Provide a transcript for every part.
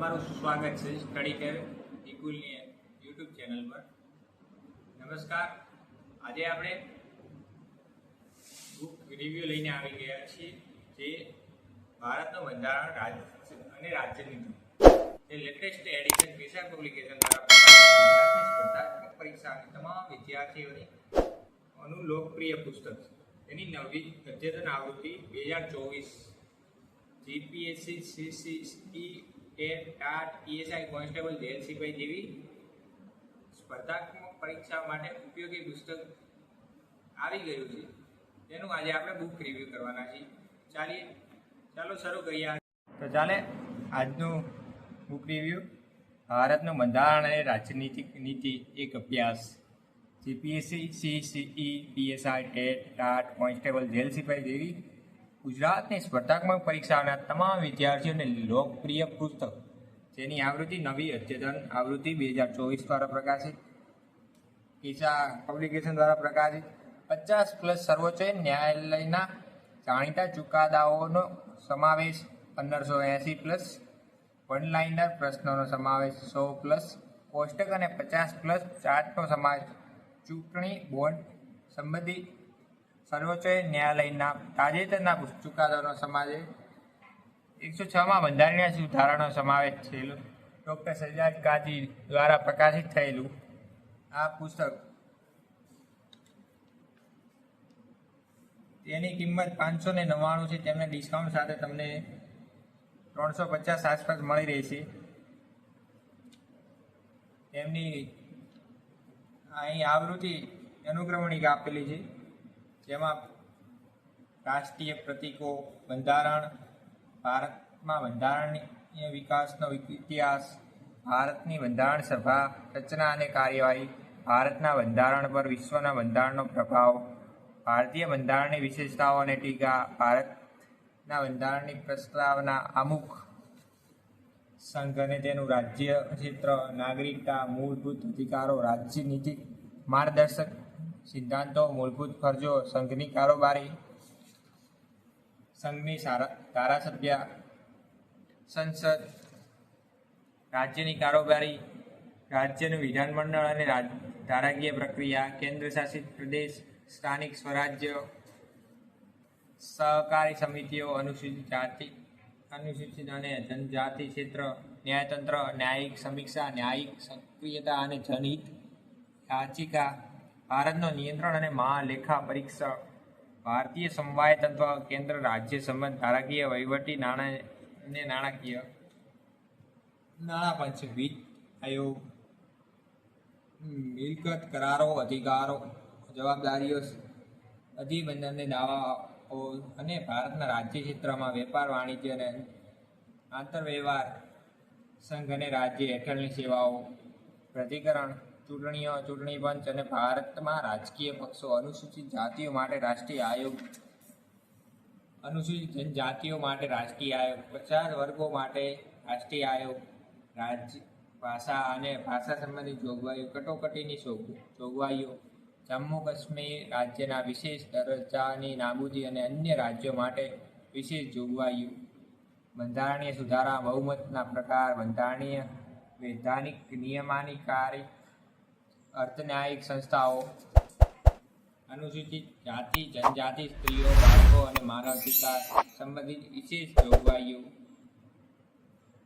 તમારું સ્વાગત છે સ્ટડી કેર ઇકુલની યુટ્યુબ ચેનલ પર. નમસ્કાર. આજે આપણે બુક રિવ્યુ લઈને આવી ગયા છીએ જે ભારતનું બંધારણ રાજ્ય અને રાજ્યની જે લેટેસ્ટ એડિશન વિશાળ પબ્લિકેશન દ્વારા સ્પર્ધાત્મક પરીક્ષાની તમામ વિદ્યાર્થીઓની અનું લોકપ્રિય પુસ્તક છે. તેની નવી અદ્યતન આવૃત્તિ બે હજાર ચોવીસ GPSC CCE TET TAT ESI constable સિપાઈ જેવી સ્પર્ધાત્મક પરીક્ષા માટે ઉપયોગી પુસ્તક આવી ગયું છે. તેનું આજે આપણે બુક રિવ્યુ કરવાના છીએ. ચાલીએ. ચાલો શરૂ કરીએ તો ચાલે, આજનું બુક રિવ્યુ ભારતનું બંધારણ અને રાજનીતિક નીતિ એક અભ્યાસ. GPSC CCE PSI TET TAT constable jail સિપાઈ જેવી ગુજરાતની સ્પર્ધાત્મક પરીક્ષાના તમામ વિદ્યાર્થીઓને લોકપ્રિય પુસ્તક. જેની આવૃત્તિ નવી અદ્યતન આવૃત્તિ બે હજાર ચોવીસ દ્વારા પ્રકાશિત. ઈશા પબ્લિકેશન દ્વારા પ્રકાશિત. પચાસ પ્લસ સર્વોચ્ચ ન્યાયાલયના જાણીતા ચુકાદાઓનો સમાવેશ પંદરસો એંસી પ્લસ વનલાઇનર પ્રશ્નોનો સમાવેશ સો પ્લસ કોષ્ટક અને પચાસ પ્લસ ચાર્ટનો સમાવેશ ચૂંટણી બોન્ડ સંબંધિત સર્વોચ્ચ ન્યાયાલયના તાજેતરના ચુકાદાનો સમાવેશ એકસો છમાં બંધારણીય સુધારાનો સમાવેશ થયેલો. ડૉક્ટર સજાદ કાજી દ્વારા પ્રકાશિત થયેલું આ પુસ્તક તેની કિંમત પાંચસો ને નવ્વાણું છે. તેમને ડિસ્કાઉન્ટ સાથે તમને ત્રણસો પચાસ આસપાસ મળી રહેશે. તેમની અહીં આવૃત્તિ અનુક્રમણિકા આપેલી છે. જેમાં રાષ્ટ્રીય પ્રતીકો, બંધારણ, ભારતમાં બંધારણીય વિકાસનો ઇતિહાસ, ભારતની બંધારણ સભા, રચના અને કાર્યવાહી, ભારતના બંધારણ પર વિશ્વના બંધારણનો પ્રભાવ, ભારતીય બંધારણની વિશેષતાઓ અને ટીકા, ભારતના બંધારણની પ્રસ્તાવના અમુક સંઘ અને તેનું રાજ્ય ક્ષેત્ર નાગરિકતા, મૂળભૂત અધિકારો, રાજ્યનીતિ માર્ગદર્શક સિદ્ધાંતો મૂળભૂત ફરજો સંઘની કારોબારી, સંઘની ધારાસભ્ય, સંસદ, રાજ્યની કારોબારી, રાજ્યનું વિધાનમંડળ અને ધારાકીય પ્રક્રિયા કેન્દ્ર શાસિત પ્રદેશ, સ્થાનિક સ્વરાજ્ય, સહકારી સમિતિઓ, અનુસૂચિત જાતિ, અનુસૂચિત અને જનજાતિ ક્ષેત્ર, ન્યાયતંત્ર, ન્યાયિક સમીક્ષા, ન્યાયિક સક્રિયતા અને જનહિત યાચિકા ભારતનો નિયંત્રણ અને મહાલેખા પરીક્ષક ભારતીય સમવાય તંત્ર કેન્દ્ર, રાજ્ય સંબંધ, ધારાકીય વહીવટી નાણાં ને નાણાકીય નાણાં પંચ વિત્ત આયોગ, મિલકત કરારો, અધિકારો, જવાબદારીઓ, અધિબંધનને દાવાઓ અને ભારતના રાજ્ય ક્ષેત્રમાં વેપાર, વાણિજ્ય અને આંતરવ્યવહાર સંઘ અને રાજ્ય હેઠળની સેવાઓ પ્રતિકરણ ચૂંટણીઓ, ચૂંટણી પંચ અને ભારતમાં રાજકીય પક્ષો અનુસૂચિત જાતિઓ માટે રાષ્ટ્રીય આયોગ, અનુસૂચિત જનજાતિઓ માટે રાષ્ટ્રીય આયોગ પછાત વર્ગો માટે રાષ્ટ્રીય આયોગ, રાજ્ય, ભાષા અને ભાષા સંબંધિત જોગવાઈઓ, કટોકટીની જોગવાઈઓ, જમ્મુ કાશ્મીર રાજ્યના વિશેષ દરજ્જાની નાબૂદી અને અન્ય રાજ્યો માટે વિશેષ જોગવાઈઓ, બંધારણીય સુધારા, બહુમતના પ્રકાર, બંધારણીય વૈધાનિક નિયમાનિકારી અર્થન્યાયિક સંસ્થાઓ, અનુસૂચિત જાતિ, જનજાતિ, સ્ત્રીઓ, બાળકો અને માનવાધિકાર સંબંધિત વિશેષ જોગવાઈઓ,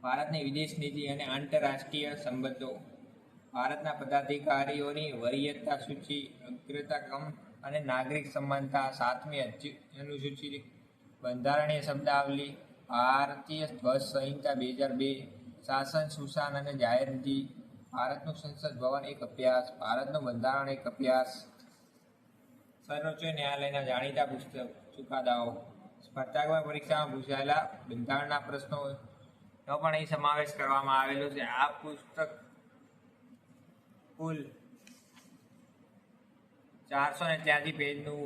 ભારતની વિદેશ નીતિ અને આંતરરાષ્ટ્રીય સંબંધો, ભારતના પદાધિકારીઓની વરીયતા સૂચિ, અગ્રતા ક્રમ અને નાગરિક સમાનતા, સાતમી અનુસૂચિ, બંધારણીય શબ્દાવલી, ભારતીય ધ્વજ સંહિતા બે હજાર બે, શાસન સુશાન અને જાહેર નીતિ ભારતનું સંસદ ભવન એક અભ્યાસ, ભારતનું બંધારણ એક અભ્યાસ. સર્વોચ્ચ ન્યાયાલયના જાણીતા પુસ્તક, ચુકાદાઓ. સ્પર્ધાત્મક પરીક્ષામાં પૂછાયેલા બંધારણના પ્રશ્નો નો પણ અહીં સમાવેશ કરવામાં આવેલો છે. આ પુસ્તક કુલ ચારસો ને ત્યાંથી પેજનું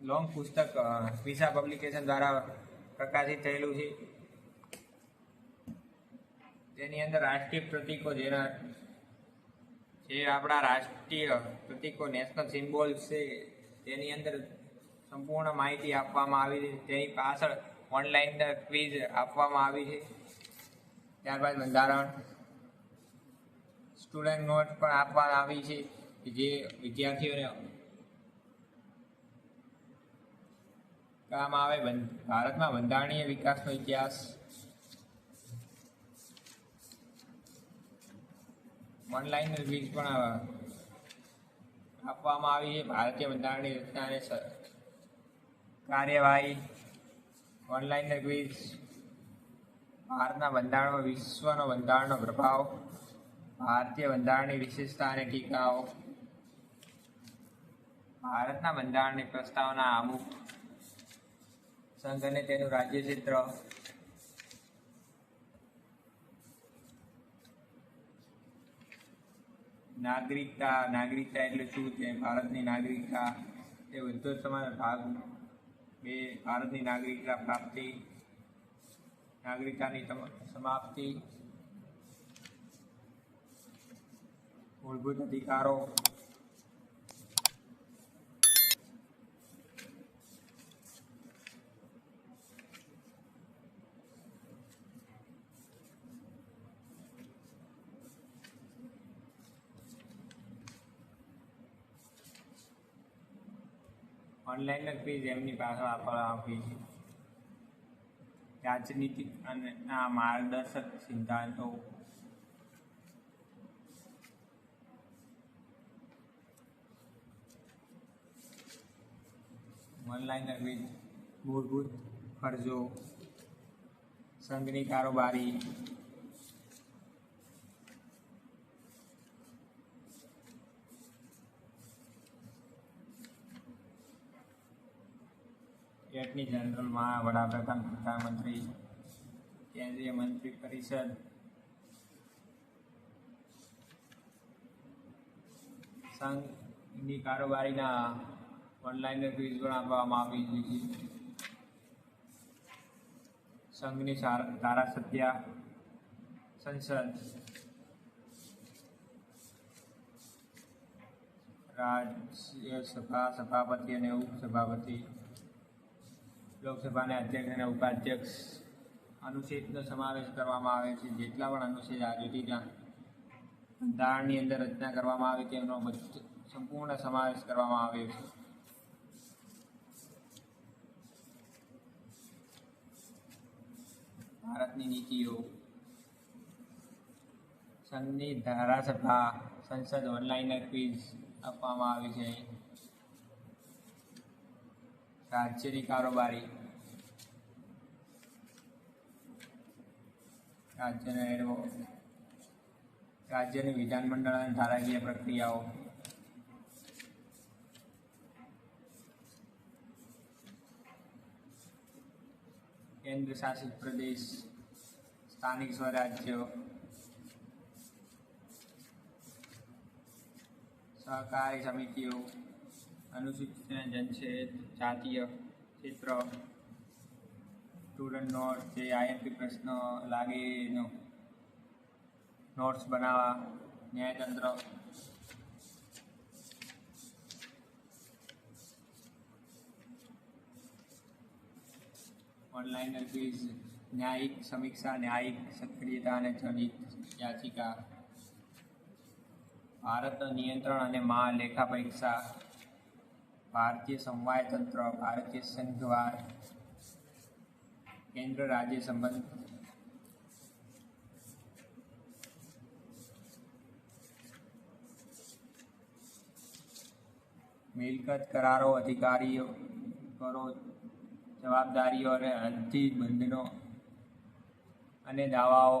લોંગ પુસ્તક વિસા પબ્લિકેશન દ્વારા પ્રકાશિત થયેલું છે. તેની અંદર રાષ્ટ્રીય પ્રતીકો જેના જે આપણા રાષ્ટ્રીય પ્રતીકો નેશનલ સિમ્બોલ છે, તેની અંદર સંપૂર્ણ માહિતી આપવામાં આવી છે. તેની પાછળ ઓનલાઈન ક્વિઝ આપવામાં આવી છે. ત્યારબાદ બંધારણ સ્ટુડન્ટ નોટ પણ આપવામાં આવી છે જે વિદ્યાર્થીઓને કામ આવે ભારતમાં બંધારણીય વિકાસનો ઇતિહાસ ઓનલાઈન વીજ પણ આપવામાં આવી છે. ભારતીય બંધારણની રચના અને વન કાર્યવાહી ઓનલાઈન ક્વિઝ ભારતના બંધારણમાં વિશ્વનો બંધારણનો પ્રભાવ, ભારતીય બંધારણની વિશેષતા અને ટીકાઓ, ભારતના બંધારણની પ્રસ્તાવના અમુક, સંઘ અને તેનું રાજ્ય ચિત્ર નાગરિકતા નાગરિકતા એટલે શું? છે ભારતની નાગરિકતા, એ બધો સમાન ભાગ. બે, ભારતની નાગરિકતા પ્રાપ્તિ, નાગરિકતાની સમાપ્તિ, મૂળભૂત અધિકારો ઓનલાઈન ક્વિઝ એમની પાસે આપવામાં આપી છે રાજનીતિક અને આ માર્ગદર્શક સિદ્ધાંતો. ઓનલાઈન ક્વિઝ મૂળભૂત ફરજો સંઘની કારોબારી. એટર્ની જનરલમાં વડાપ્રધાન, પ્રધાનમંત્રી, કેન્દ્રીય મંત્રી પરિષદ, સંઘની કારોબારીના ઓનલાઈન પણ આપવામાં આવી હતી સંઘની ધારાસભ્ય, સંસદ, રાજ્યસભા, સભાપતિ અને ઉપસભાપતિ લોકસભાના અધ્યક્ષ અને ઉપાધ્યક્ષ અનુચ્છેદનો સમાવેશ કરવામાં આવે છે. જેટલા પણ અનુચ્છેદ આ જુદીના બંધારણની અંદર રચના કરવામાં આવે બધો, સંપૂર્ણ સમાવેશ કરવામાં આવ્યો છે. ભારતની નીતિઓ. સંઘની ધારાસભા, સંસદ ઓનલાઈન ક્વિઝ આપવામાં આવી છે રાજ્યની કારોબારી રાજ્યના એડવો રાજ્યની વિધાનમંડળ અને ધારાકીય પ્રક્રિયાઓ કેન્દ્ર શાસિત પ્રદેશ સ્થાનિક સ્વરાજ્યો સહકારી સમિતિઓ અનુસૂચિત અને જનછેદ જાતીય ક્ષેત્ર સ્ટુડન્ટ નોટ જે આઈએમપી પ્રશ્ન લાગે એનો. નોટ્સ બનાવવા, ન્યાયતંત્ર. ઓનલાઈન અરજીઝ ન્યાયિક સમીક્ષા, ન્યાયિક સક્રિયતા અને જનિત યાચિકા. ભારતનું નિયંત્રણ અને મહાલેખા પરીક્ષા ભારતીય સમવાય તંત્ર, ભારતીય સંઘવાર, કેન્દ્ર રાજ્ય સંબંધ. મિલકત કરારો, અધિકારીઓ કરો, જવાબદારીઓ અને અધિબંધનો અને દાવાઓ.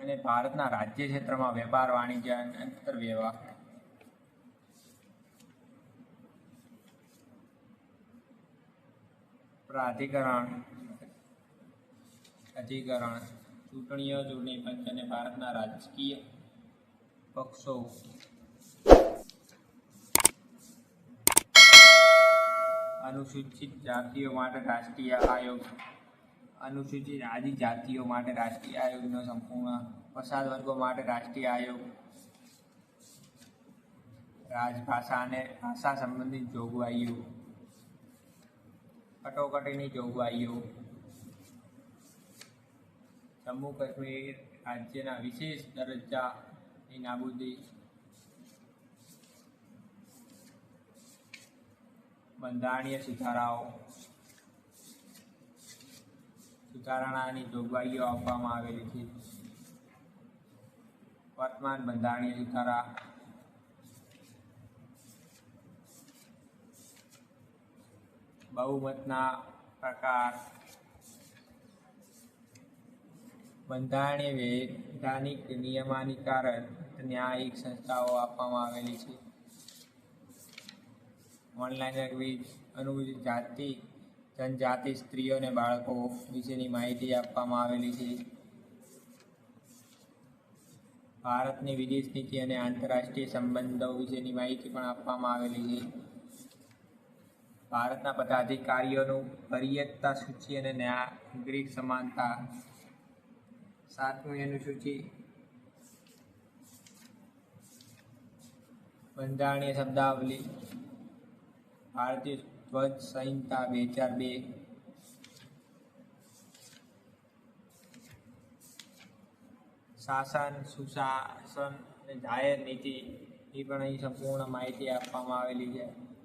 અને ભારતના રાજ્ય ક્ષેત્રમાં વેપાર, વાણિજ્ય અને આંતરવ્યવહાર પ્રાધિકરણ, અધિકરણ, ચૂંટણીઓ, ચૂંટણી પંચ અને ભારતના રાજકીય પક્ષો. અનુસૂચિત જાતિઓ માટે રાષ્ટ્રીય આયોગ. અનુસૂચિત આદિજાતિઓ માટે રાષ્ટ્રીય આયોગનો સંપૂર્ણ પસાર વર્ગો માટે રાષ્ટ્રીય આયોગ. રાજભાષા અને ભાષા સંબંધિત જોગવાઈઓ. કટોકટીની જોગવાઈઓ. જમ્મુ કાશ્મીર રાજ્યના વિશેષ દરજ્જાની નાબૂદી. બંધારણીય સુધારાઓ. સુધારણાની જોગવાઈઓ આપવામાં આવેલી છે. વર્તમાન બંધારણીય સુધારા બહુમતના પ્રકાર. બંધારણીય વૈધાનિક કારણ ન્યાયિક સંસ્થાઓ આપવામાં આવેલી છે. ઓનલાઈન લેંગ્વેજ અનુસૂચિત જાતિ, જનજાતિ, સ્ત્રીઓ અને બાળકો વિશેની માહિતી આપવામાં આવેલી છે. ભારતની વિદેશ નીતિ અને આંતરરાષ્ટ્રીય સંબંધો વિશેની માહિતી પણ આપવામાં આવેલી છે. ભારતના બધા અધિકારીઓનું વરીયતા સૂચિ અને નાગરિક સમાનતા સાતમી અનુસૂચિ. બંધારણીય શબ્દાવલી. ભારતીય ધ્વજ સંહિતા બે હજાર બે. શાસન, સુશાસન અને જાહેર નીતિ, એ પણ અહીં સંપૂર્ણ માહિતી આપવામાં આવેલી છે.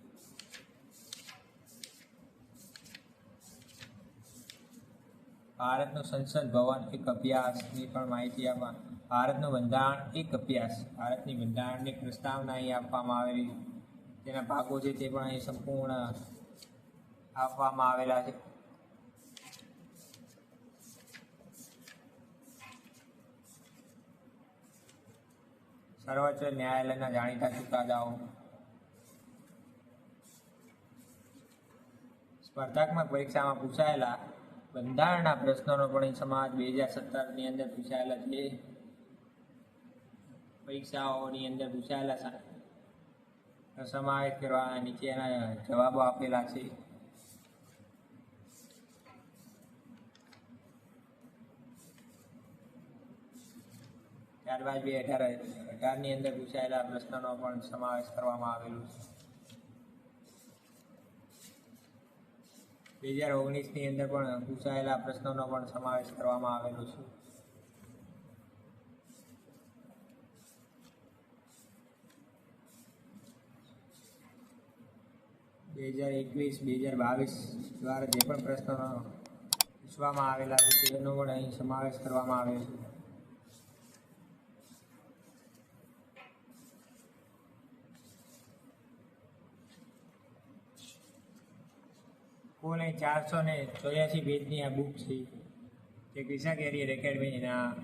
ભારતનું સંસદ ભવન એક અભ્યાસની પણ માહિતી આપવા. ભારતનું બંધારણ એક અભ્યાસ. ભારતની બંધારણની પ્રસ્તાવના અહીં આપવામાં આવેલી તેના ભાગો છે તે પણ અહીં સંપૂર્ણ આપવામાં આવેલા છે. સર્વોચ્ચ ન્યાયાલયના જાણીતા ચુકાદાઓ. સ્પર્ધાત્મક પરીક્ષામાં પૂછાયેલા બંધારણના પ્રશ્નોનો પણ સમાજ બે હજાર સત્તરની અંદર પૂછાયેલા છે. પરીક્ષાઓની અંદર પૂછાયેલા સમાવેશ કરવા નીચેના જવાબો આપેલા છે. ત્યારબાદ બે અઢાર, અઢારની અંદર પૂછાયેલા પ્રશ્નોનો પણ સમાવેશ કરવામાં આવેલો છે. બે હજાર ઓગણીસની અંદર પણ પૂછાયેલા પ્રશ્નોનો પણ સમાવેશ કરવામાં આવેલો છે. બે હજાર એકવીસ, બે હજાર બાવીસ દ્વારા જે પણ પ્રશ્નો પૂછવામાં આવેલા છે, તેનો પણ અહીં સમાવેશ કરવામાં આવેલો છે. અહીં ચારસો ને ચોર્યાસી પેજની આ બુક છે. જે કિસ્સા કેરિયર એકેડમીના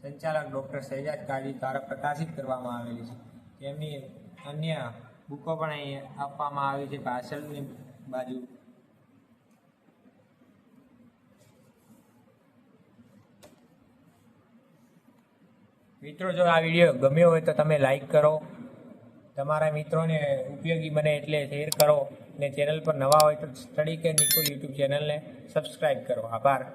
સંચાલક ડૉક્ટર શહેજાદ કાજી દ્વારા પ્રકાશિત કરવામાં આવેલી છે. તેમની અન્ય બુકો પણ અહીં આપવામાં આવી છે પાછળની બાજુ. મિત્રો, જો આ વીડિયો ગમ્યો હોય તો તમે લાઈક કરો. તમારા મિત્રોને ઉપયોગી બને એટલે શેર કરો. ને ચેનલ પર નવા હોય તો સ્ટડી કે નિકુલ યુટ્યુબ ચેનલને સબસ્ક્રાઈબ કરો. આભાર.